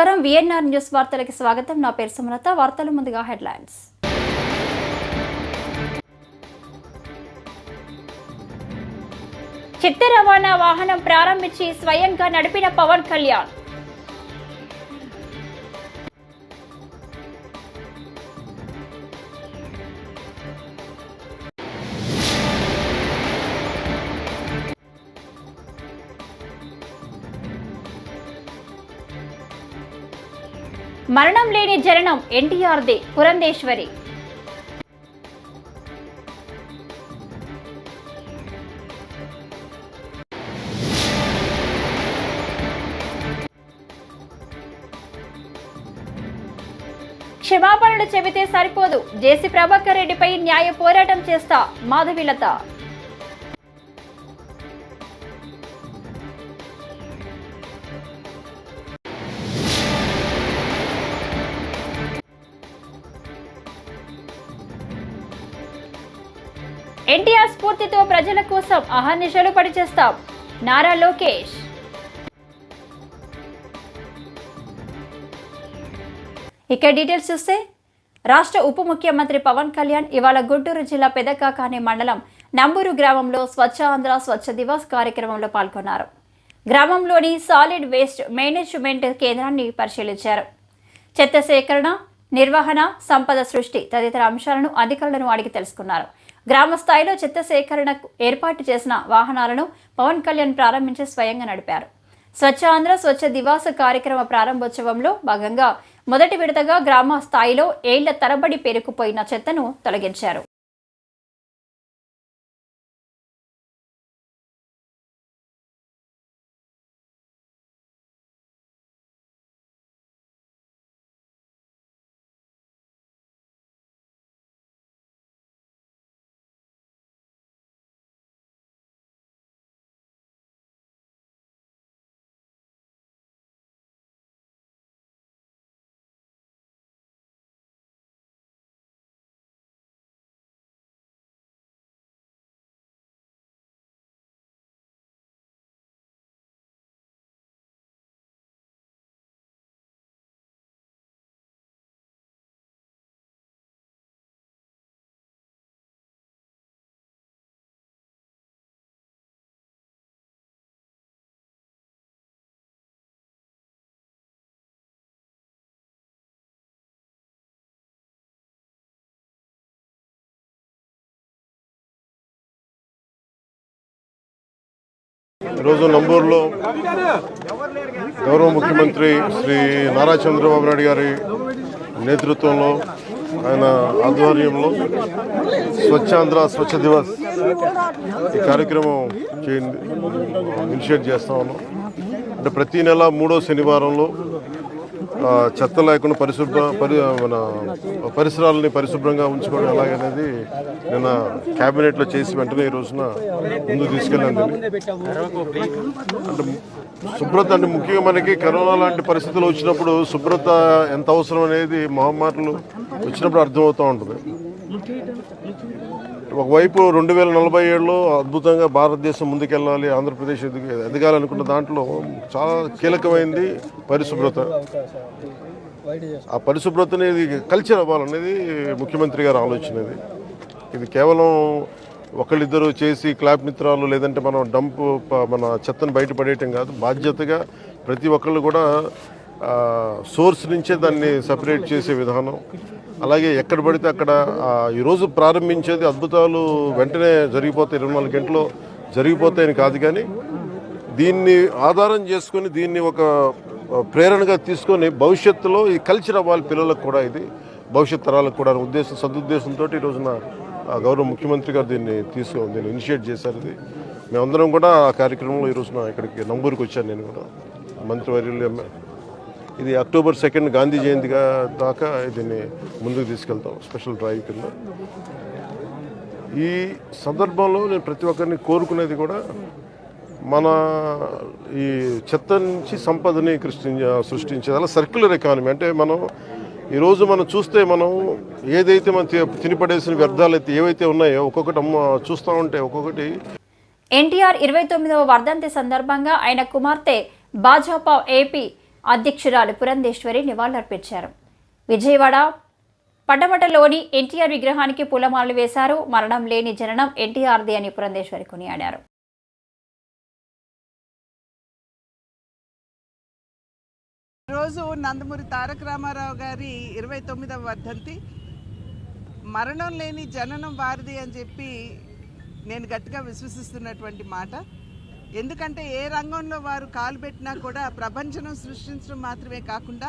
నమస్కారం. VNR news వార్తలకు స్వాగతం. నా పేరు సుమలత. వార్తలు ముందుగా హెడ్లైన్స్. చిత్త రవాణా వాహనం ప్రారంభించి స్వయంగా నడిపిన పవన్ కళ్యాణ్. మరణం లేని జననం ఎన్టీఆర్దే పురంధేశ్వరి. క్షమాపణలు చెబితే సరిపోదు. జేసీ ప్రభాకర్ రెడ్డిపై న్యాయ పోరాటం చేస్తా మాధవిలత. స్ఫూర్తితో ప్రజల కోసం అహర్నిశలు పనిచేస్తాం. నారా లోకేష్. ఇక డీటెయిల్స్ చూస్తే రాష్ట్ర ఉప ముఖ్యమంత్రి పవన్ కళ్యాణ్ ఇవాళ గుంటూరు జిల్లా పెదకాకాని మండలం నంబూరు గ్రామంలో స్వచ్ఛ ఆంధ్ర స్వచ్ఛ దివస్ కార్యక్రమంలో పాల్గొన్నారు. గ్రామంలోని సాలిడ్ వేస్ట్ మేనేజ్మెంట్ కేంద్రాన్ని పరిశీలించారు. చెత్త సేకరణ నిర్వహణ సంపద సృష్టి తదితర అంశాలను అధికారులను అడిగి తెలుసుకున్నారు. గ్రామ స్థాయిలో చెత్త సేకరణకు ఏర్పాటు చేసిన వాహనాలను పవన్ కళ్యాణ్ ప్రారంభించి స్వయంగా నడిపారు. స్వచ్ఛ ఆంధ్ర స్వచ్ఛ దివాస కార్యక్రమ ప్రారంభోత్సవంలో భాగంగా మొదటి విడతగా గ్రామ స్థాయిలో ఏళ్ళ తరబడి పేరుకుపోయిన చెత్తను తొలగించారు. ఈరోజు నంబూరులో గౌరవ ముఖ్యమంత్రి శ్రీ నారా చంద్రబాబు నాయుడు గారి నేతృత్వంలో ఆయన ఆధ్వర్యంలో స్వచ్ఛాంధ్ర స్వచ్ఛ దివస్ ఈ కార్యక్రమం చే ఇనిషియేట్ చేస్తా ఉన్నాం. అంటే ప్రతి నెల మూడో శనివారంలో చెత్త లేకుండా పరిశుభ్ర పరి మన పరిసరాలని పరిశుభ్రంగా ఉంచుకోవడం ఎలాగనేది నిన్న క్యాబినెట్లో చేసి వెంటనే ఈ రోజున ముందుకు తీసుకెళ్ళాను అంటే శుభ్రత అంటే ముఖ్యంగా మనకి కరోనా లాంటి పరిస్థితులు వచ్చినప్పుడు శుభ్రత ఎంత అవసరం అనేది మహమ్మారులు వచ్చినప్పుడు అర్థమవుతూ ఉంటుంది. ఒకవైపు రెండు వేల నలభై ఏడులో అద్భుతంగా భారతదేశం ముందుకెళ్ళాలి ఆంధ్రప్రదేశ్ ఎదగాలనుకున్న దాంట్లో చాలా కీలకమైంది పరిశుభ్రత. ఆ పరిశుభ్రత అనేది కల్చర్ అవ్వాలనేది ముఖ్యమంత్రి గారు ఆలోచనది ఇది. కేవలం ఒకళ్ళిద్దరు చేసి క్లాప్ మిత్రాలు లేదంటే మనం డంప్ మన చెత్తను బయటపడేయటం కాదు బాధ్యతగా ప్రతి ఒక్కళ్ళు కూడా సోర్స్ నుంచే దాన్ని సపరేట్ చేసే విధానం. అలాగే ఎక్కడ పడితే అక్కడ ఈరోజు ప్రారంభించేది అద్భుతాలు వెంటనే జరిగిపోతాయి. ఇరవై నాలుగు గంటలు జరిగిపోతాయని కాదు కానీ దీన్ని ఆధారం చేసుకొని దీన్ని ఒక ప్రేరణగా తీసుకొని భవిష్యత్తులో ఈ కల్చర్ అవ్వాలి పిల్లలకు కూడా ఇది. భవిష్యత్ తరాలకు కూడా అనే ఉద్దేశం సదుద్దేశంతో ఈ రోజున గౌరవ ముఖ్యమంత్రి గారు దీన్ని తీసుకు దీన్ని ఇనిషియేట్ చేశారు ఇది. మేమందరం కూడా ఆ కార్యక్రమంలో ఈ రోజున ఇక్కడికి నంబూరుకి వచ్చాను నేను కూడా. మంత్రివర్యులు ఇది అక్టోబర్ సెకండ్ గాంధీ జయంతిగా దాకా దీన్ని ముందుకు తీసుకెళ్తాం స్పెషల్ డ్రైవ్ కింద. ఈ సందర్భంలో నేను ప్రతి ఒక్కరిని కోరుకునేది కూడా మన ఈ చెత్త నుంచి సంపదని సృష్టించ సృష్టించేది అలా సర్క్యులర్ ఎకానమీ అంటే మనం ఈరోజు మనం చూస్తే మనం ఏదైతే మనం తినిపడేసిన వ్యర్థాలు అయితే ఏవైతే ఉన్నాయో ఒక్కొక్కటి అమ్మ చూస్తూ ఉంటే ఒక్కొక్కటి. ఎన్టీఆర్ ఇరవై తొమ్మిదవ వర్ధంతి సందర్భంగా ఆయన కుమార్తె భాజపా ఏపీ అధ్యక్షురాలు పురంధేశ్వరి నివాళులర్పించారు. విజయవాడ పడ్డమటలోని ఎన్టీఆర్ విగ్రహానికి పూలమాలలు వేశారు. మరణం లేని జననం ఎన్టీఆర్ది అని పురంధేశ్వరి కొనియాడారు. రోజు నందమూరి తారక రామారావు గారి ఇరవై తొమ్మిదవ వర్ధంతి. మరణం లేని జననం వారిది అని చెప్పి నేను గట్టిగా విశ్వసిస్తున్నటువంటి మాట. ఎందుకంటే ఏ రంగంలో వారు కాలు పెట్టినా కూడా ప్రపంచం సృష్టించడం మాత్రమే కాకుండా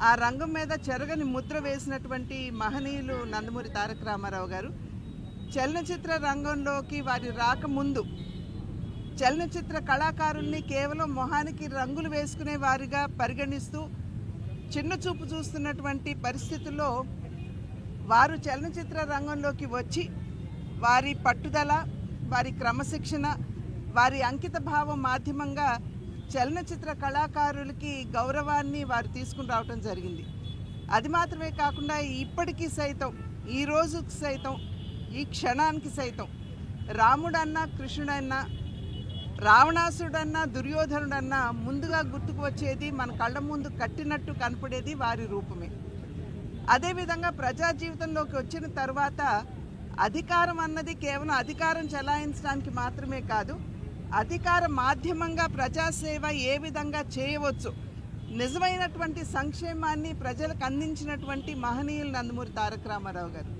ఆ రంగం మీద చెరగని ముద్ర వేసినటువంటి మహనీయులు నందమూరి తారక రామారావు గారు. చలనచిత్ర రంగంలోకి వారి రాకముందు చలనచిత్ర కళాకారుల్ని కేవలం మొహానికి రంగులు వేసుకునే వారిగా పరిగణిస్తూ చిన్న చూపు చూస్తున్నటువంటి పరిస్థితుల్లో వారు చలనచిత్ర రంగంలోకి వచ్చి వారి పట్టుదల వారి క్రమశిక్షణ వారి అంకిత భావం మాధ్యమంగా చలనచిత్ర కళాకారులకి గౌరవాన్ని వారు తీసుకుని రావటం జరిగింది. అది మాత్రమే కాకుండా ఇప్పటికీ సైతం ఈ రోజుకి సైతం ఈ క్షణానికి సైతం రాముడన్నా కృష్ణుడన్నా రావణాసుడన్నా దుర్యోధనుడన్నా ముందుగా గుర్తుకు వచ్చేది మన కళ్ళ ముందు కట్టినట్టు కనపడేది వారి రూపమే. అదేవిధంగా ప్రజా జీవితంలోకి వచ్చిన తర్వాత అధికారం అన్నది కేవలం అధికారం చెలాయించడానికి మాత్రమే కాదు అధికార మాధ్యమంగా ప్రజాసేవ ఏ విధంగా చేయవచ్చు? నిజమైనటువంటి సంక్షేమాన్ని ప్రజలకు అందించినటువంటి మహనీయులు నందమూరి తారక రామారావు గారు.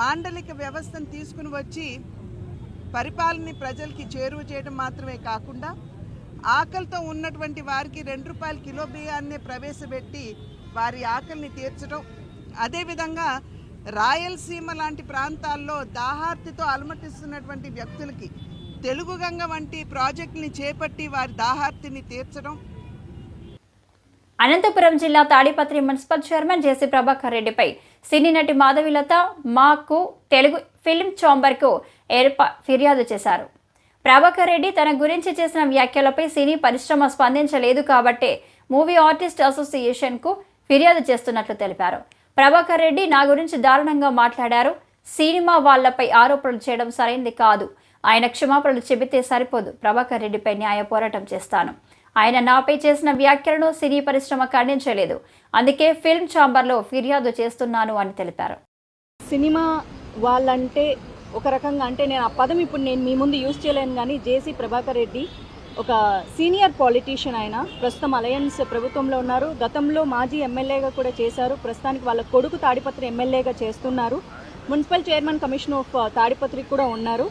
మాండలిక వ్యవస్థను తీసుకుని వచ్చి పరిపాలనని ప్రజలకి చేరువ చేయడం మాత్రమే కాకుండా ఆకలితో ఉన్నటువంటి వారికి రెండు రూపాయల కిలో బియ్యాన్ని ప్రవేశపెట్టి వారి ఆకలిని తీర్చడం అదేవిధంగా రాయలసీమ లాంటి ప్రాంతాల్లో దాహార్తితో అలమటిస్తున్నటువంటి వ్యక్తులకి తెలుగు గంగ వంటి ప్రాజెక్టుని చేపట్టి వారి దాహార్తిని తీర్చడం. అనంతపురం జిల్లా Tadipatri municipal chairman JC Prabhakar రెడ్డిపై సినీ నటి మాధవిలత మాకు తెలుగు ఫిల్మ్ ఛాంబర్కు ఏర్పా ఫిర్యాదు చేశారు. ప్రభాకర్ రెడ్డి తన గురించి చేసిన వ్యాఖ్యలపై సినీ పరిశ్రమ స్పందించలేదు కాబట్టే మూవీ ఆర్టిస్ట్ అసోసియేషన్కు ఫిర్యాదు చేస్తున్నట్లు తెలిపారు. ప్రభాకర్ రెడ్డి నా గురించి దారుణంగా మాట్లాడారు. సినిమా వాళ్ళపై ఆరోపణలు చేయడం సరైంది కాదు. ఆయన క్షమాపణలు చెబితే సరిపోదు. ప్రభాకర్ రెడ్డిపై న్యాయ పోరాటం చేస్తాను. ఆయన నాపై చేసిన వ్యాఖ్యలను సినీ పరిశ్రమ ఖండించలేదు. అందుకే ఫిల్మ్ ఛాంబర్లో ఫిర్యాదు చేస్తున్నాను అని తెలిపారు. సినిమా వాళ్ళంటే ఒక రకంగా అంటే నేను ఆ పదం ఇప్పుడు నేను మీ ముందు యూజ్ చేయలేను కానీ జేసీ ప్రభాకర్ రెడ్డి ఒక సీనియర్ పాలిటీషియన్ ఆయన. ప్రస్తుతం అలయన్స్ ప్రభుత్వంలో ఉన్నారు. గతంలో మాజీ ఎమ్మెల్యేగా కూడా చేశారు. ప్రస్తుతానికి వాళ్ళ కొడుకు తాడిపత్రి ఎమ్మెల్యేగా చేస్తున్నారు. Municipal chairman commission of Tadipatri కూడా ఉన్నారు.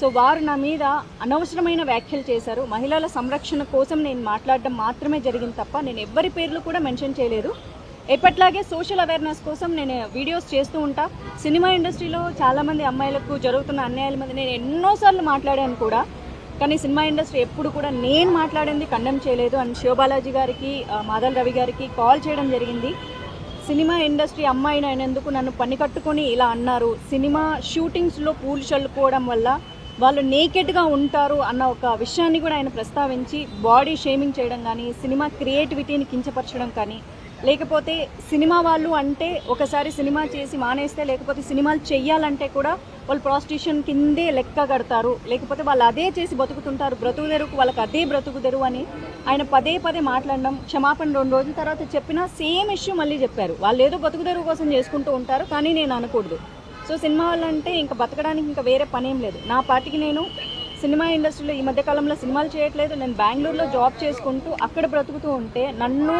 సో వారు నా మీద అనవసరమైన వ్యాఖ్యలు చేశారు. మహిళల సంరక్షణ కోసం నేను మాట్లాడడం మాత్రమే జరిగింది తప్ప నేను ఎవ్వరి పేర్లు కూడా మెన్షన్ చేయలేదు. ఎప్పట్లాగే సోషల్ అవేర్నెస్ కోసం నేను వీడియోస్ చేస్తూ ఉంటా. సినిమా ఇండస్ట్రీలో చాలామంది అమ్మాయిలకు జరుగుతున్న అన్యాయాల మీద నేను ఎన్నోసార్లు మాట్లాడాను కూడా. కానీ సినిమా ఇండస్ట్రీ ఎప్పుడు కూడా నేను మాట్లాడింది కండెమ్ చేయలేదు. అండ్ శివబాలాజీ గారికి మాధవ్ రవి గారికి కాల్ చేయడం జరిగింది. సినిమా ఇండస్ట్రీ అమ్మాయిని అయినందుకు నన్ను పని కట్టుకొని ఇలా అన్నారు. సినిమా షూటింగ్స్లో పూలు చల్లుకోవడం వల్ల వాళ్ళు నేకెడ్గా ఉంటారు అన్న ఒక విషయాన్ని కూడా ఆయన ప్రస్తావించి బాడీ షేమింగ్ చేయడం కానీ సినిమా క్రియేటివిటీని కించపరచడం కానీ లేకపోతే సినిమా వాళ్ళు అంటే ఒకసారి సినిమా చేసి మానేస్తే లేకపోతే సినిమాలు చెయ్యాలంటే కూడా వాళ్ళు ప్రాస్టిట్యూషన్ కిందే లెక్క కడతారు. లేకపోతే వాళ్ళు అదే చేసి బతుకుతుంటారు. బ్రతుకుదెరుకు వాళ్ళకి అదే బ్రతుకు తెరువు అని ఆయన పదే పదే మాట్లాడడం క్షమాపణ రెండు రోజుల తర్వాత చెప్పినా సేమ్ ఇష్యూ మళ్ళీ చెప్పారు. వాళ్ళు ఏదో బతుకుదెరువు కోసం చేసుకుంటూ ఉంటారు కానీ నేను అనకూడదు. సో సినిమా వాళ్ళంటే ఇంకా బతకడానికి ఇంకా వేరే పనేం లేదు. నా పాటికి నేను సినిమా ఇండస్ట్రీలో ఈ మధ్య కాలంలో సినిమాలు చేయట్లేదు. నేను బెంగళూరులో జాబ్ చేసుకుంటూ అక్కడ బ్రతుకుతూ ఉంటే నన్ను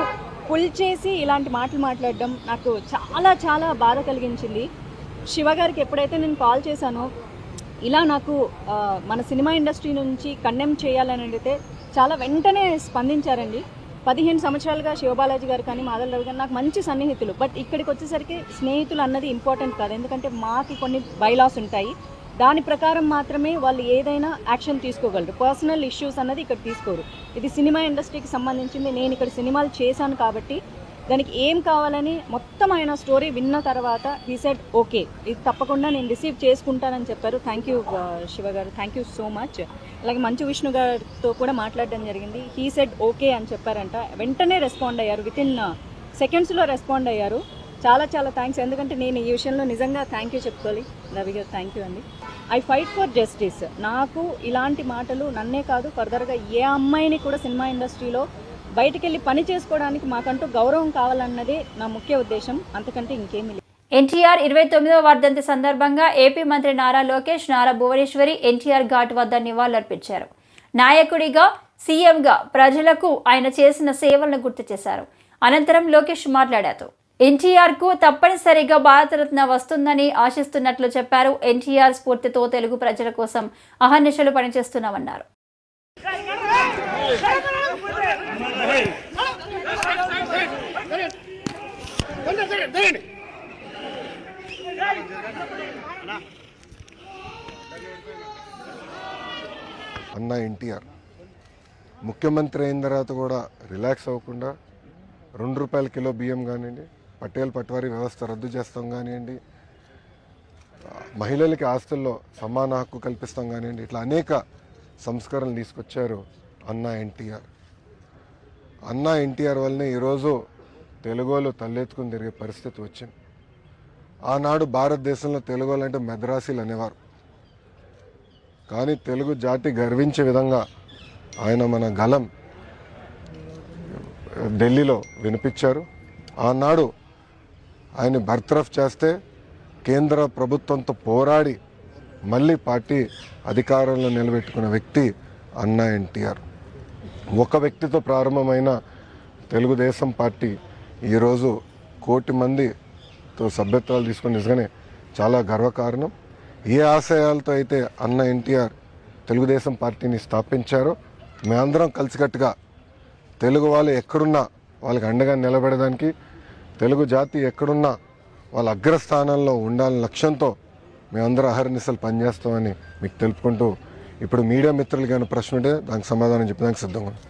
పుల్ చేసి ఇలాంటి మాటలు మాట్లాడడం నాకు చాలా చాలా బాధ కలిగించింది. శివ గారికి ఎప్పుడైతే నేను కాల్ చేశానో ఇలా నాకు మన సినిమా ఇండస్ట్రీ నుంచి కండెమ్ చేయాలని అడిగితే చాలా వెంటనే స్పందించారండి. పదిహేను సంవత్సరాలుగా శివబాలాజీ గారు కానీ మాధవ్ రావు గారు నాకు మంచి సన్నిహితులు. బట్ ఇక్కడికి వచ్చేసరికి స్నేహితులు అన్నది ఇంపార్టెంట్ కాదు. ఎందుకంటే మాకు కొన్ని బైలాస్ ఉంటాయి. దాని ప్రకారం మాత్రమే వాళ్ళు ఏదైనా యాక్షన్ తీసుకోగలరు. పర్సనల్ ఇష్యూస్ అన్నది ఇక్కడ తీసుకోరు. ఇది సినిమా ఇండస్ట్రీకి సంబంధించింది. నేను ఇక్కడ సినిమాలు చేశాను కాబట్టి దానికి ఏం కావాలని మొత్తం ఆయన స్టోరీ విన్న తర్వాత హీ సెడ్ ఓకే ఇది తప్పకుండా నేను రిసీవ్ చేసుకుంటానని చెప్పారు. థ్యాంక్ యూ uh, శివ గారు. థ్యాంక్ యూ సో మచ్ అలాగే మంచు విష్ణు గారితో కూడా మాట్లాడడం జరిగింది. హీ సెడ్ ఓకే అని చెప్పారంట. వెంటనే రెస్పాండ్ అయ్యారు. విత్ ఇన్ సెకండ్స్లో రెస్పాండ్ అయ్యారు. చాలా చాలా థ్యాంక్స్ ఎందుకంటే నేను ఈ విషయంలో నిజంగా థ్యాంక్ యూ చెప్పుకోవాలి. రవి గారు థ్యాంక్ యూ అండి. ఐ ఫైట్ ఫర్ జస్టిస్ నాకు ఇలాంటి మాటలు నన్నే కాదు ఫర్దర్గా ఏ అమ్మాయిని కూడా సినిమా ఇండస్ట్రీలో బయటికి వెళ్ళి పని చేసుకోవడానికి మాకంటూ గౌరవం కావాలన్నదే నా ముఖ్య ఉద్దేశం. అంతకంటే ఇంకేమీ లేదు. ఎన్టీఆర్ ఇరవై తొమ్మిదవ వర్ధంతి సందర్భంగా ఏపీ మంత్రి నారా లోకేష్ నారా భువనేశ్వరి ఎన్టీఆర్ ఘాట్ వద్ద నివాళులర్పించారు. నాయకుడిగా సీఎంగా ప్రజలకు ఆయన చేసిన సేవలను గుర్తు చేశారు. అనంతరం లోకేష్ మాట్లాడారు. ఎన్టీఆర్కు తప్పనిసరిగా భారతరత్న వస్తుందని ఆశిస్తున్నట్లు చెప్పారు. ఎన్టీఆర్ స్ఫూర్తితో తెలుగు ప్రజల కోసం అహర్నిశలు పనిచేస్తున్నామన్నారు. అన్న ఎన్టీఆర్ ముఖ్యమంత్రి అయిన తర్వాత కూడా రిలాక్స్ అవ్వకుండా రెండు రూపాయల కిలో బియ్యం కానివ్వండి పటేల్ పట్వారీ వ్యవస్థ రద్దు చేస్తాం కానివ్వండి మహిళలకి ఆస్తుల్లో సమాన హక్కు కల్పిస్తాం కానివ్వండి ఇట్లా అనేక సంస్కరణలు తీసుకొచ్చారు అన్న ఎన్టీఆర్. అన్న ఎన్టీఆర్ వల్లనే ఈరోజు తెలుగులో తలెత్తుకుని తిరిగే పరిస్థితి వచ్చింది. ఆనాడు భారతదేశంలో తెలుగులు అంటే మెద్రాసీలు అనేవారు. కానీ తెలుగు జాతి గర్వించే విధంగా ఆయన మన గలం ఢిల్లీలో వినిపించారు. ఆనాడు ఆయన బర్త్రఫ్ చేస్తే కేంద్ర ప్రభుత్వంతో పోరాడి మళ్ళీ పార్టీ అధికారంలో నిలబెట్టుకున్న వ్యక్తి అన్నా ఎన్టీఆర్. ఒక వ్యక్తితో ప్రారంభమైన తెలుగుదేశం పార్టీ ఈరోజు కోటి మందితో సభ్యత్వాలు తీసుకుని నిజంగానే చాలా గర్వకారణం. ఏ ఆశయాలతో అయితే అన్న ఎన్టీఆర్ తెలుగుదేశం పార్టీని స్థాపించారో మేమందరం కలిసికట్టుగా తెలుగు వాళ్ళు ఎక్కడున్నా వాళ్ళకి అండగా నిలబడడానికి తెలుగు జాతి ఎక్కడున్నా వాళ్ళ అగ్రస్థానంలో ఉండాలని లక్ష్యంతో మేమందరం అహర్నిశలు పనిచేస్తామని మీకు తెలుపుకుంటూ ఇప్పుడు మీడియా మిత్రులకి ఏమైనా ప్రశ్న ఉంటే దానికి సమాధానం చెప్పడానికి సిద్ధంగా ఉన్నాం.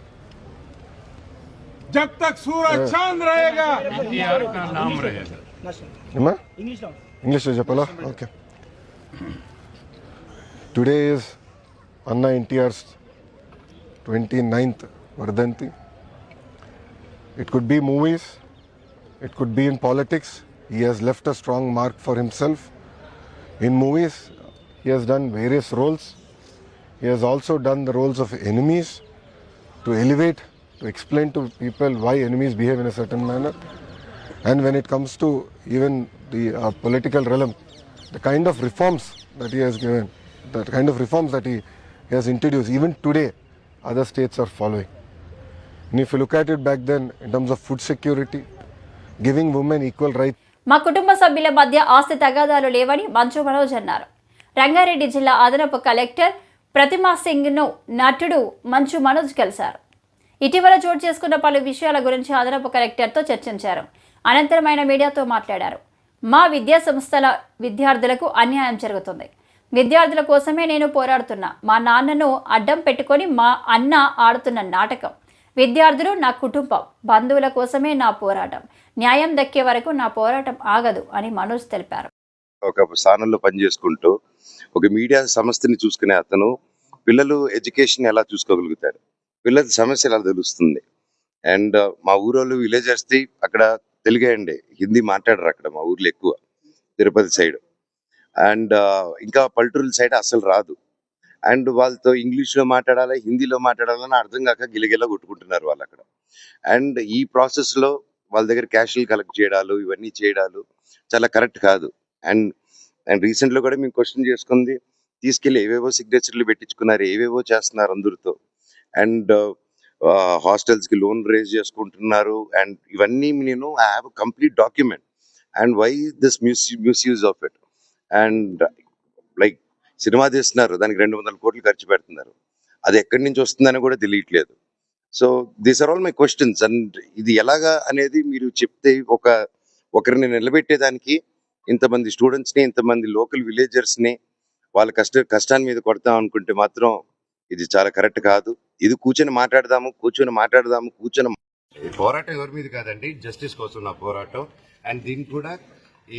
जब तक सूरज चांद रहेगा एनटीआर का नाम रहेगा ఏమా ఇంగ్లీష్లో చెప్పాలా ఓకే టుడే ఈజ్ అన్న ఎన్టీఆర్స్ ట్వంటీ నైన్త్ వర్ధంతి it could be movies it could be in politics he has left a strong mark for himself in movies he has done various roles he has also done the roles of enemies to elevate, to explain to people why enemies behave in a certain manner. And when it comes to even the uh, political realm, the kind of reforms that he has given, the kind of reforms that he, he has introduced, even today, other states are following. And if you look at it back then, in terms of food security, giving women equal rights. మా కుటుంబ సభ్యుల మధ్య ఆస్తి తగాదాలు లేవని మంచు మనోజ్ అన్నారు రంగారెడ్డి జిల్లా అదనపు కలెక్టర్ ప్రతిమా సింగ్ను నటుడు మంచు మనోజ్ కలిశారు. ఇటీవల చోటు చేసుకున్న పలు విషయాల గురించి అదనపు కలెక్టర్తో చర్చించారు. అనంతరం ఆయన మీడియాతో మాట్లాడారు. మా విద్యా సంస్థల విద్యార్థులకు అన్యాయం జరుగుతుంది. విద్యార్థుల కోసమే నేను పోరాడుతున్నా. మా నాన్నను అడ్డం పెట్టుకొని మా అన్న ఆడుతున్న నాటకం. విద్యార్థులు నా కుటుంబం. బంధువుల కోసమే నా పోరాటం. న్యాయం దక్కే వరకు నా పోరాటం ఆగదు అని మనోజ్ తెలిపారు. ఒక స్థానంలో పనిచేసుకుంటూ ఒక మీడియా సంస్థని చూసుకునే అతను పిల్లలు ఎడ్యుకేషన్ ఎలా చూసుకోగలుగుతారు? పిల్లల సమస్య ఎలా తెలుస్తుంది? అండ్ uh, మా ఊరోళ్ళు విలేజ్ వస్తే అక్కడ తెలుగే అండి హిందీ మాట్లాడరు అక్కడ మా ఊర్లో ఎక్కువ తిరుపతి uh, సైడ్. అండ్ ఇంకా పల్లెటూరుల సైడ్ అసలు రాదు. అండ్ వాళ్ళతో ఇంగ్లీష్లో మాట్లాడాలి హిందీలో మాట్లాడాలని అర్థం కాక గిలగిలా కొట్టుకుంటున్నారు వాళ్ళు అక్కడ. అండ్ ఈ ప్రాసెస్లో వాళ్ళ దగ్గర క్యాష్లు కలెక్ట్ చేయడాలు ఇవన్నీ చేయడాలు చాలా కరెక్ట్ కాదు. అండ్ అండ్ రీసెంట్లో కూడా మేము క్వశ్చన్ చేసుకుంది తీసుకెళ్ళి ఏవేవో సిగ్నేచర్లు పెట్టించుకున్నారు ఏవేవో చేస్తున్నారు అందరితో. అండ్ హాస్టల్స్కి లోన్ రేజ్ చేసుకుంటున్నారు అండ్ ఇవన్నీ నేను I have complete document. And why this muse misuse of it? And like cinema తీస్తున్నారు దానికి రెండు వందల కోట్లు ఖర్చు పెడుతున్నారు. అది ఎక్కడి నుంచి వస్తుందని కూడా తెలియట్లేదు. So these are all my questions and ఇది ఎలాగా అనేది మీరు చెప్తే ఒక ఒకరిని నిలబెట్టేదానికి ఇంతమంది స్టూడెంట్స్ని ఇంతమంది లోకల్ విలేజర్స్ని వాళ్ళ కష్ట కష్టాన్ని మీద కొడతాం అనుకుంటే మాత్రం ఇది చాలా కరెక్ట్ కాదు. ఇది కూర్చొని మాట్లాడదాము కూర్చొని మాట్లాడదాము కూర్చొని పోరాటం ఎవరి మీద కాదండి జస్టిస్ కోసం నా పోరాటం. అండ్ దీనికి కూడా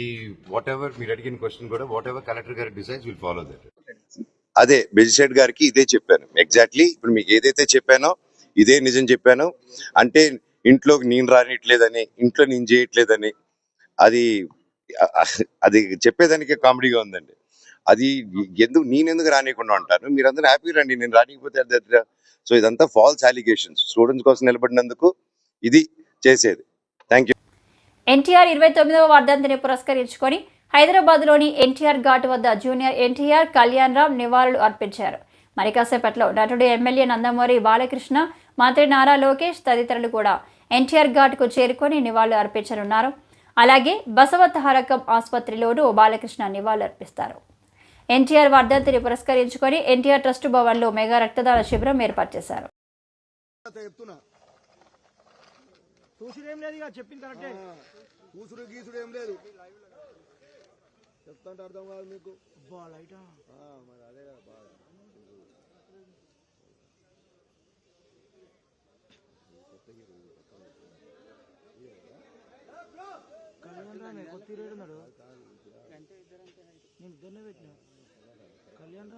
ఈ వాట్ ఎవర్ మీరు అడిగిన క్వశ్చన్ కూడా వాట్ ఎవర్ కలెక్టర్ గారి డిసైడ్స్ విల్ ఫాలో దట్ అదే బెజిషెడ్ గారికి ఇదే చెప్పాను. ఎగ్జాక్ట్లీ ఇప్పుడు మీకు ఏదైతే చెప్పానో ఇదే నిజం చెప్పాను. అంటే ఇంట్లో నేను రానిట్లేదని ఇంట్లో నేను చేయట్లేదని అది అది చెప్పేదానికే కామెడీగా ఉందండి. అది ఎందుకు నేను ఎందుకు రానియకుండా ఉంటాను? మీరందరూ హ్యాపీ రండి. నేను రానికపోతే సో ఇదంతా ఫాల్స్ అలిగేషన్స్. స్టూడెంట్స్ కోసం నిలబడినందుకు ఇది చేసేది. Thank you. ఎన్టీఆర్ ఇరవై తొమ్మిదవ వర్ధంతిని పురస్కరించుకొని హైదరాబాద్లోని ఎన్టీఆర్ ఘాట్ వద్ద జూనియర్ ఎన్టీఆర్ కళ్యాణ్ రామ్ నివాళులు అర్పించారు. మరి కాసేపట్లో నటుడు ఎమ్మెల్యే నందమూరి బాలకృష్ణ మంత్రి నారా లోకేష్ తదితరులు కూడా ఎన్టీఆర్ ఘాట్కు చేరుకొని నివాళులు అర్పించనున్నారు. అలాగే బసవ తారకం ఆసుపత్రిలోనూ బాలకృష్ణ నివాళులు అర్పిస్తారు ఎన్టీఆర్ వర్ధంతిని పురస్కరించుకొని ఎన్టీఆర్ ట్రస్ట్ భవన్లో మెగా రక్తదాన శిబిరం ఏర్పాటు చేశారు. చూసిదేం లేదు ఇక చెప్పింది కరెక్టే. కూసుడు గీసుడు ఏం లేదు. చెప్తాంటే అర్థం కాదు మీకు. లైటా? మరి అదే కదా బాధ. కళ్యాణ్ రామే కొత్త రేడు ఉన్నాడు నేను ఇద్దరినే పెట్టిన. కళ్యాణ్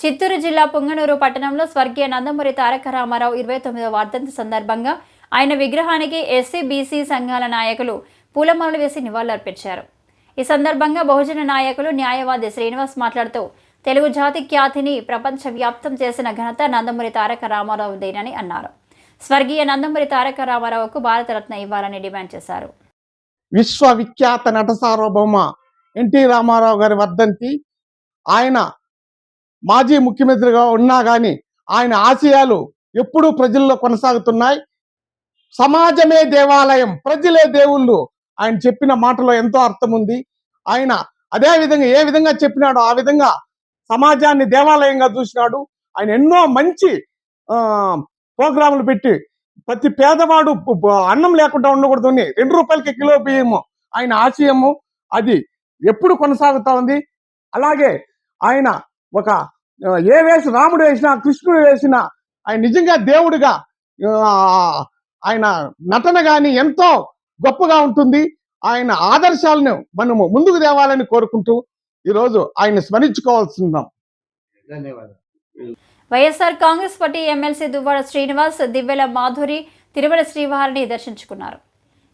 చిత్తూరు జిల్లా పుంగనూరు పట్టణంలో స్వర్గీయ నందమూరి తారక రామారావు ఇరవై తొమ్మిదవ వర్ధంతి సందర్భంగా ఆయన విగ్రహానికి ఎస్సీ బీసీ సంఘాల నాయకులు పూలమాలలు వేసి నివాళులర్పించారు. ఈ సందర్భంగా బహుజన నాయకులు న్యాయవాది శ్రీనివాస్ మాట్లాడుతూ తెలుగు జాతి ఖ్యాతిని ప్రపంచవ్యాప్తం చేసిన ఘనత నందమూరి తారక రామారావుదేనని అన్నారు. స్వర్గీయ నందమూరి తారక రామారావుకు భారతరత్న ఇవ్వాలని డిమాండ్ చేశారు. విశ్వవిఖ్యాత నట సార్వభౌమ ఎన్టీ రామారావు గారి వర్ధంతి ఆయన మాజీ ముఖ్యమంత్రిగా ఉన్నా కానీ ఆయన ఆశయాలు ఎప్పుడూ ప్రజల్లో కొనసాగుతున్నాయి. సమాజమే దేవాలయం ప్రజలే దేవుళ్ళు ఆయన చెప్పిన మాటలో ఎంతో అర్థం ఉంది ఆయన అదే విధంగా ఏ విధంగా చెప్పినాడో ఆ విధంగా సమాజాన్ని దేవాలయంగా చూసినాడు. ఆయన ఎన్నో మంచి ప్రోగ్రాములు పెట్టి ప్రతి పేదవాడు అన్నం లేకుండా ఉండకూడదని రెండు రూపాయలకి కిలో బియ్యము ఆయన ఆశయము. అది ఎప్పుడు కొనసాగుతా ఉంది. అలాగే ఆయన ఒక ఏ వేసి రాముడు వేసినా కృష్ణుడు వేసినా ఆయన నిజంగా దేవుడిగా ఆయన నటన కానీ ఎంతో గొప్పగా ఉంటుంది. ఆయన ఆదర్శాలను మనము ముందుకు తేవాలని కోరుకుంటూ ఈరోజు ఆయన స్మరించుకోవాల్సిందాం. YSR Congress party MLC Duvvada Srinivas Divvela Madhuri Tirumala శ్రీవారిని దర్శించుకున్నారు.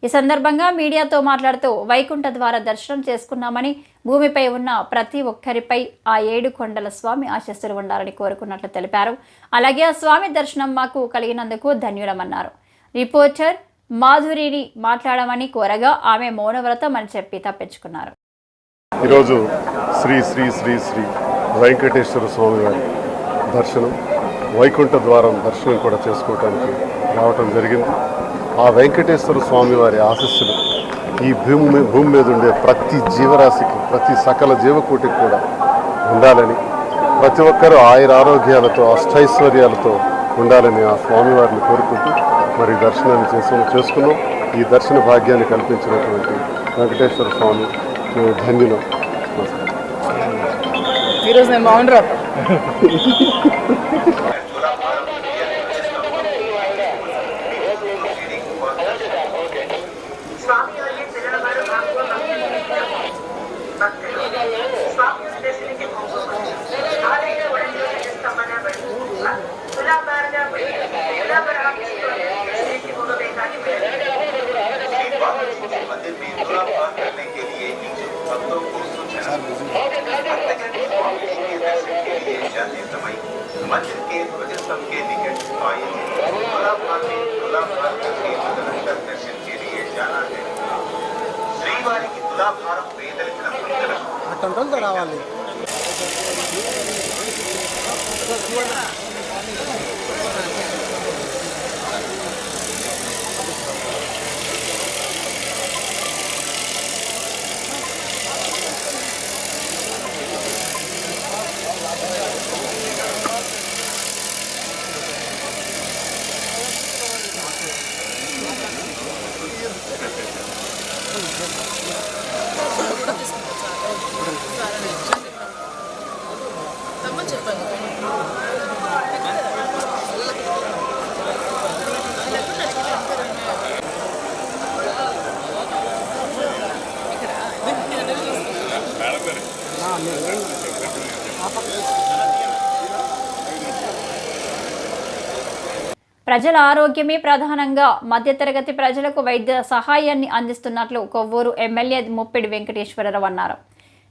ఈ సందర్భంగా మీడియాతో మాట్లాడుతూ వైకుంఠ ద్వారా దర్శనం చేసుకున్నామని భూమిపై ఉన్న ప్రతి ఒక్కరిపై ఆ ఏడు కొండల స్వామి ఆశస్సులు ఉండాలని కోరుకున్నట్లు తెలిపారు. అలాగే ఆ స్వామి దర్శనం మాకు కలిగినందుకు ధన్యుడమన్నారు రిపోర్టర్ మాధురిని మాట్లాడమని కోరగా ఆమె మౌనవ్రతం అని చెప్పి తప్పించుకున్నారు. ఈరోజు శ్రీ శ్రీ శ్రీ శ్రీ వెంకటేశ్వర స్వామి వారి దర్శనం వైకుంఠ ద్వారం దర్శనం కూడా చేసుకోవడానికి రావటం జరిగింది. ఆ వెంకటేశ్వర స్వామి వారి ఆశస్సులు ఈ భూమి భూమి మీద ఉండే ప్రతి జీవరాశికి ప్రతి సకల జీవకోటికి కూడా ఉండాలని ప్రతి ఒక్కరూ ఆయుర ఆరోగ్యాలతో అష్టైశ్వర్యాలతో ఉండాలని ఆ స్వామివారిని కోరుకుంటూ మరి దర్శనాన్ని చేసు చేసుకున్నాం. ఈ దర్శన భాగ్యాన్ని కల్పించినటువంటి వెంకటేశ్వర స్వామి మేము ధన్యులం. ఈరోజు నేను బాగుండరా? সওয়ালে ప్రజల ఆరోగ్యమే ప్రధానంగా మధ్యతరగతి ప్రజలకు వైద్య సహాయాన్ని అందిస్తున్నట్లు కొవ్వూరు ఎమ్మెల్యే ముప్పిడి వెంకటేశ్వరరావు అన్నారు.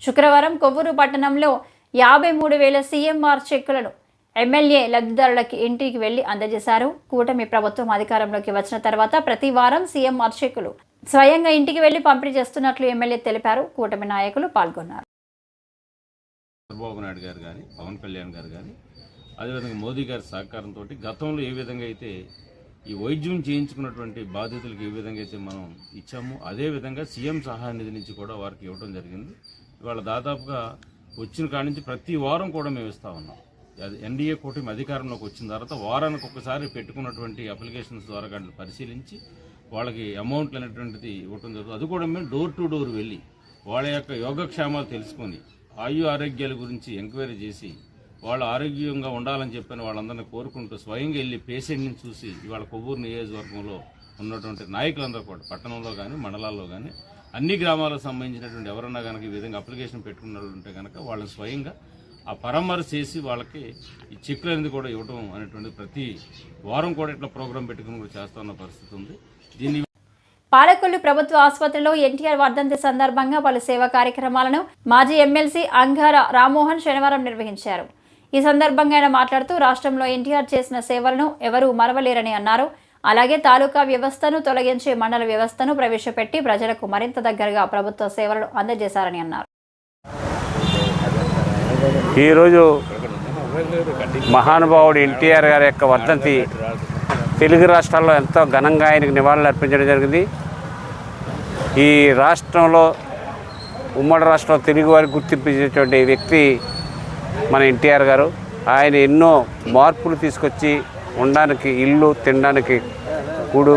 శుక్రవారం కొవ్వూరు పట్టణంలో యాభై మూడు వేల సీఎంఆర్ చెక్కులను ఎమ్మెల్యే లబ్ధిదారులకి ఇంటికి వెళ్ళి అందజేశారు. కూటమి ప్రభుత్వం అధికారంలోకి వచ్చిన తర్వాత ప్రతి వారం సీఎంఆర్ చెక్కులు స్వయంగా ఇంటికి వెళ్ళి పంపిణీ చేస్తున్నట్లు ఎమ్మెల్యే తెలిపారు. కూటమి నాయకులు పాల్గొన్నారు. చంద్రబాబు నాయుడు గారు కానీ పవన్ కళ్యాణ్ గారు కానీ అదేవిధంగా మోదీ గారి సహకారంతో గతంలో ఏ విధంగా అయితే ఈ వైద్యం చేయించుకున్నటువంటి బాధితులకు ఏ విధంగా అయితే మనం ఇచ్చామో అదే విధంగా సీఎం సహాయ నిధి నుంచి కూడా వారికి ఇవ్వడం జరిగింది. ఇవాళ దాదాపుగా వచ్చిన కాడి నుంచి ప్రతి వారం కూడా మేము ఇస్తా ఉన్నాం. అది ఎన్డీఏ కూటమి అధికారంలోకి వచ్చిన తర్వాత వారానికి ఒకసారి పెట్టుకున్నటువంటి అప్లికేషన్స్ ద్వారా కానీ పరిశీలించి వాళ్ళకి అమౌంట్లు అనేటువంటిది ఇవ్వడం జరుగుతుంది. అది కూడా మేము డోర్ టు డోర్ వెళ్ళి వాళ్ళ యొక్క యోగక్షేమాలు తెలుసుకొని ఆయు ఆరోగ్యాల గురించి ఎంక్వైరీ చేసి వాళ్ళు ఆరోగ్యంగా ఉండాలని చెప్పిన వాళ్ళందరినీ కోరుకుంటూ స్వయంగా వెళ్ళి పేషెంట్ని చూసి ఇవాళ కొవ్వూరు నియోజకవర్గంలో ఉన్నటువంటి నాయకులందరూ కూడా పట్టణంలో కానీ మండలాల్లో కానీ అన్ని గ్రామాలకు సంబంధించినటువంటి ఎవరన్నా కనుక ఈ విధంగా అప్లికేషన్ పెట్టుకున్న ఉంటే కనుక వాళ్ళని స్వయంగా ఆ పరామర్శ చేసి వాళ్ళకి ఈ చెక్కులు అనేది కూడా ఇవ్వడం అనేటువంటి ప్రతి వారం కూడా ఇట్లా ప్రోగ్రాం పెట్టుకుని కూడా చేస్తున్న పరిస్థితి ఉంది. దీన్ని పాలకొల్లు ప్రభుత్వ ఆసుపత్రిలో ఎన్టీఆర్ వర్ధంతి సందర్భంగా పలు సేవా కార్యక్రమాలను మాజీ ఎమ్మెల్సీ అంగార రామ్మోహన్ శనివారం నిర్వహించారు. ఈ సందర్భంగా ఆయన మాట్లాడుతూ రాష్ట్రంలో ఎన్టీఆర్ చేసిన సేవలను ఎవరూ మరవలేరని అన్నారు. అలాగే తాలూకా వ్యవస్థను తొలగించి మండల వ్యవస్థను ప్రవేశపెట్టి ప్రజలకు మరింత దగ్గరగా ప్రభుత్వ సేవలను అందజేశారని అన్నారు. ఈరోజు మహానుభావుడు ఎన్టీఆర్ గారి యొక్క వర్ధంతి తెలుగు రాష్ట్రాల్లో ఎంతో ఘనంగా ఆయనకు నివాళులు అర్పించడం జరిగింది. ఈ రాష్ట్రంలో ఉమ్మడి రాష్ట్రంలో తెలుగు వారికి గుర్తింపు ఇచ్చేటువంటి వ్యక్తి మన ఎన్టీఆర్ గారు. ఆయన ఎన్నో మార్పులు తీసుకొచ్చి ఉండడానికి ఇల్లు తినడానికి కూడు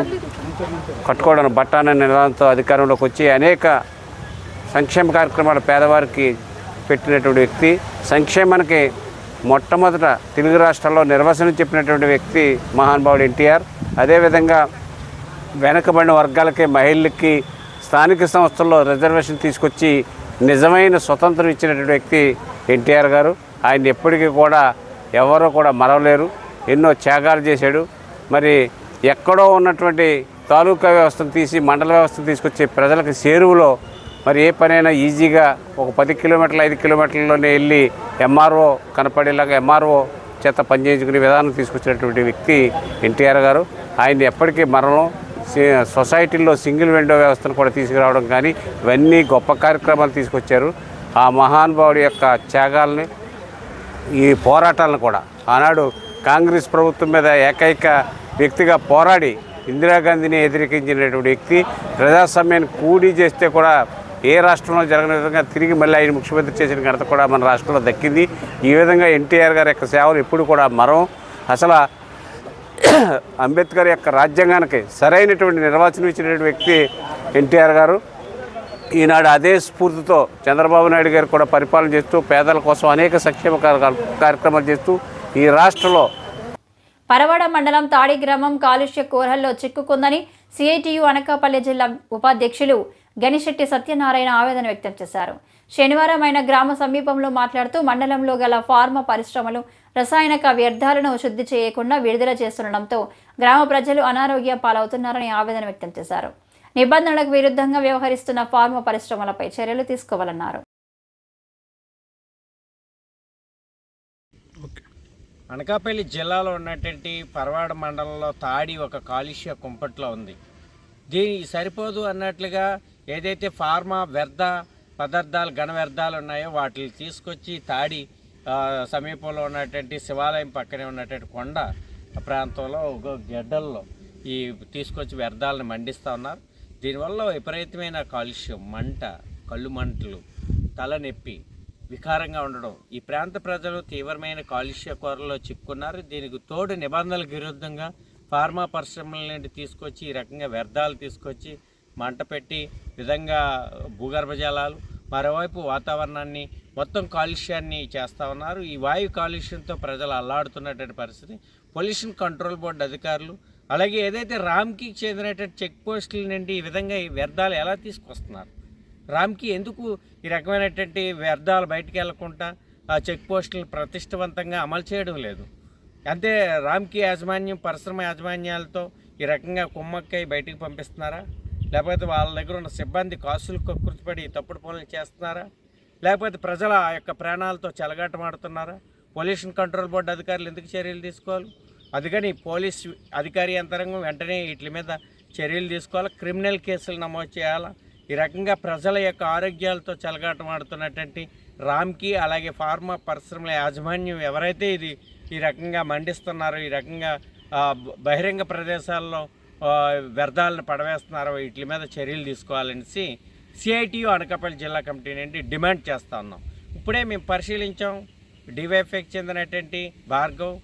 కట్టుకోవడానికి బట్ట నిదానంతో అధికారంలోకి వచ్చి అనేక సంక్షేమ కార్యక్రమాలు పేదవారికి పెట్టినటువంటి వ్యక్తి సంక్షేమానికి మొట్టమొదట తెలుగు రాష్ట్రాల్లో నిర్వచనం చెప్పినటువంటి వ్యక్తి మహానుభావుడు ఎన్టీఆర్. అదేవిధంగా వెనకబడిన వర్గాలకి మహిళలకి స్థానిక సంస్థల్లో రిజర్వేషన్ తీసుకొచ్చి నిజమైన స్వతంత్రం ఇచ్చినటువంటి వ్యక్తి ఎన్టీఆర్ గారు. ఆయన ఎప్పటికీ కూడా ఎవరూ కూడా మరవలేరు. ఎన్నో త్యాగాలు చేశాడు. మరి ఎక్కడో ఉన్నటువంటి తాలూకా వ్యవస్థను తీసి మండల వ్యవస్థను తీసుకొచ్చి ప్రజలకు చేరువలో మరి ఏ పనైనా ఈజీగా ఒక పది కిలోమీటర్లు ఐదు కిలోమీటర్లలోనే వెళ్ళి ఎంఆర్ఓ కనపడేలాగా ఎంఆర్ఓ చేత పనిచేయించుకునే విధానం తీసుకొచ్చినటువంటి వ్యక్తి ఎన్టీఆర్ గారు. ఆయన ఎప్పటికీ మరణం సొసైటీలో సొసైటీల్లో సింగిల్ విండో వ్యవస్థను కూడా తీసుకురావడం కానీ ఇవన్నీ గొప్ప కార్యక్రమాలు తీసుకొచ్చారు. ఆ మహానుభావుడి యొక్క త్యాగాల్ని ఈ పోరాటాలను కూడా ఆనాడు కాంగ్రెస్ ప్రభుత్వం మీద ఏకైక వ్యక్తిగా పోరాడి ఇందిరాగాంధీని వ్యతిరేకించినటువంటి వ్యక్తి ప్రజాస్వామ్యాన్ని కూడి చేస్తే కూడా ఏ రాష్ట్రంలో జరగని విధంగా తిరిగి మళ్ళీ ఆయన ముఖ్యమంత్రి చేసిన ఘనత కూడా మన రాష్ట్రంలో దక్కింది. ఈ విధంగా ఎన్టీఆర్ గారి యొక్క సేవలు ఎప్పుడు కూడా మరం అసలు అంబేద్కర్ యొక్క రాజ్యాంగానికి సరైనటువంటి నిర్వచనం ఇచ్చినటువంటి వ్యక్తి ఎన్టీఆర్ గారు. ఈనాడు అదే స్ఫూర్తితో చంద్రబాబు నాయుడు గారు కూడా పరిపాలన చేస్తూ పేదల కోసం అనేక సంక్షేమ కార్యక్రమాలు చేస్తూ ఈ రాష్ట్రంలో పరవాడ మండలం తాడి గ్రామం కాలుష్య కోరల్లో చిక్కుకుందని సిఐటియు అనకాపల్లి జిల్లా ఉపాధ్యక్షులు గణిశెట్టి సత్యనారాయణ ఆవేదన వ్యక్తం చేశారు. శనివారం ఆయన గ్రామ సమీపంలో మాట్లాడుతూ మండలంలో గల ఫార్మా పరిశ్రమలు రసాయనిక వ్యర్థాలను శుద్ధి చేయకుండా విడుదల చేస్తుండటంతో గ్రామ ప్రజలు అనారోగ్య పాలవుతున్నారని ఆవేదన వ్యక్తం చేశారు. నిబంధనలకు విరుద్ధంగా వ్యవహరిస్తున్న ఫార్మా పరిశ్రమలపై చర్యలు తీసుకోవాలన్నారు. అనకాపల్లి జిల్లాలో ఉన్నటువంటి పరవాడ మండలంలో తాడి ఒక కాలుష్య కుంపట్లో ఉంది. దీని సరిపోదు అన్నట్లుగా ఏదైతే ఫార్మా వ్యర్థ పదార్థాలు ఘన వ్యర్థాలు ఉన్నాయో వాటిని తీసుకొచ్చి తాడి సమీపంలో ఉన్నటువంటి శివాలయం పక్కనే ఉన్నటువంటి కొండ ప్రాంతంలో ఒక గెడ్డల్లో ఈ తీసుకొచ్చి వ్యర్థాలను మండిస్తూ ఉన్నారు. దీనివల్ల విపరీతమైన కాలుష్యం మంట కళ్ళు మంటలు తలనొప్పి వికారంగా ఉండడం. ఈ ప్రాంత ప్రజలు తీవ్రమైన కాలుష్య కోరలో చిక్కున్నారు. దీనికి తోడు నిబంధనలకు విరుద్ధంగా ఫార్మా పరిశ్రమల నుండి తీసుకొచ్చి ఈ రకంగా వ్యర్థాలు తీసుకొచ్చి మంట పెట్టి విధంగా భూగర్భ జలాలు మరోవైపు వాతావరణాన్ని మొత్తం కాలుష్యాన్ని చేస్తూ ఉన్నారు. ఈ వాయు కాలుష్యంతో ప్రజలు అల్లాడుతున్నటువంటి పరిస్థితి. పొల్యూషన్ కంట్రోల్ బోర్డు అధికారులు అలాగే ఏదైతే రామ్కి చెందినటువంటి చెక్ పోస్టుల నుండి ఈ విధంగా ఈ వ్యర్థాలు ఎలా తీసుకొస్తున్నారు? రామ్కి ఎందుకు ఈ రకమైనటువంటి వ్యర్థాలు బయటికి వెళ్ళకుండా ఆ చెక్ పోస్టులను ప్రతిష్టవంతంగా అమలు చేయడం లేదు? అంతే రామ్కి యాజమాన్యం పరిశ్రమ యాజమాన్యాలతో ఈ రకంగా కుమ్మక్కై బయటికి పంపిస్తున్నారా? లేకపోతే వాళ్ళ దగ్గర ఉన్న సిబ్బంది కాసులు కక్కుర్తిపడి తప్పుడు పనులు చేస్తున్నారా? లేకపోతే ప్రజల ఆ యొక్క ప్రాణాలతో చెలగాటమాడుతున్నారా? పొల్యూషన్ కంట్రోల్ బోర్డు అధికారులు ఎందుకు చర్యలు తీసుకోవాలి? అందుకని పోలీస్ అధికారి యంత్రాంగం వెంటనే వీటి మీద చర్యలు తీసుకోవాలి. క్రిమినల్ కేసులు నమోదు చేయాలా? ఈ రకంగా ప్రజల యొక్క ఆరోగ్యాలతో చెలగాటమాడుతున్నటువంటి రామ్కి అలాగే ఫార్మా పరిశ్రమల యాజమాన్యం ఎవరైతే ఇది ఈ రకంగా మండిస్తున్నారో ఈ రకంగా బహిరంగ ప్రదేశాల్లో వ్యర్థాలను పడవేస్తున్నారో వీటి మీద చర్యలు తీసుకోవాలనేసి సిఐటియు అనకాపల్లి జిల్లా కమిటీ నుండి డిమాండ్ చేస్తా ఉన్నాం. ఇప్పుడే మేము పరిశీలించాం. డివైఎఫ్కి చెందినటువంటి భార్గవ్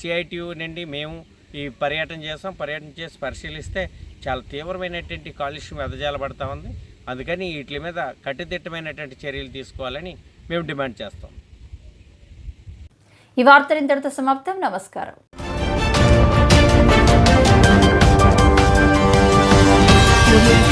సిఐటియు నుండి మేము ఈ పర్యటన చేసాం పర్యటన చేసి పరిశీలిస్తే చాలా తీవ్రమైనటువంటి కాలుష్యం వెదజాలబడతా ఉంది. అందుకని వీటి మీద కట్టుదిట్టమైనటువంటి చర్యలు తీసుకోవాలని మేము డిమాండ్ చేస్తాం. ఈ వార్తలు ఇంతటితో సమాప్తం. నమస్కారం. Audio